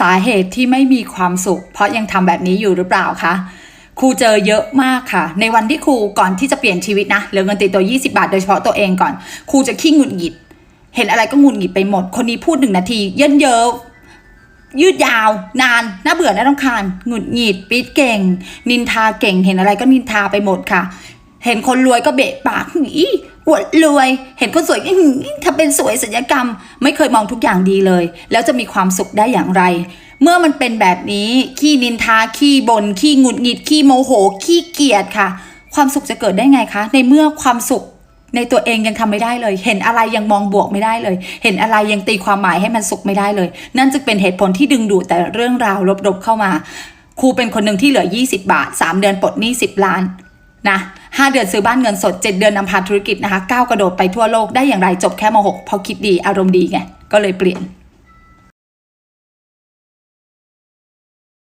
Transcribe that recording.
สาเหตุที่ไม่มีความสุข เพราะยังทำแบบนี้อยู่หรือเปล่าคะครูเจอเยอะมากค่ะ ในวันที่ครูก่อนที่จะเปลี่ยนชีวิตนะเหลือเงินติดตัว 20 บาท โดยเฉพาะตัวเองก่อนครูจะขี้งุดหงิด เห็นอะไรก็งุดหงิดไปหมด คนนี้พูดหนึ่งนาที เยินเยอะยืดยาว นานน่าเบื่อน่ารำคาญหงุดหงิดปี๊ดเก่ง นินทาเก่ง เห็นอะไรก็นินทาไปหมดค่ะ เห็นคนรวยก็เบะปากอี อวดรวย เห็นคนสวยถ้าเป็นสวยศัลยกรรม ไม่เคยมองทุกอย่างดีเลย แล้วจะมีความสุขได้อย่างไร เมื่อมันเป็นแบบนี้ขี้นินทาขี้บน่นขี้หงุดหงิดขี้โมโหขี้เกียจค่ะ ความสุขจะเกิดได้ไงคะ ในเมื่อความสุขในตัวเองยังทำไม่ได้เลย เห็นอะไรยังมองบวกไม่ได้เลย เห็นอะไรยังตีความหมายให้มันสุขไม่ได้เลย นั่นจึงเป็นเหตุผลที่ดึงดูดแต่เรื่องราวลบๆเข้ามา ครูเป็นคนหนึ่งที่เหลือ 20 บาท 3 เดือนปลดหนี้10 ล้านนะ 5 เดือนซื้อบ้านเงินสด 7 เดือนนำพาธุรกิจนะคะก้าวกระโดดไปทั่วโลกได้อย่างไรจบแค่ม .6 พอคิดดีอารมณ์ดีไงก็เลยเปลี่ยน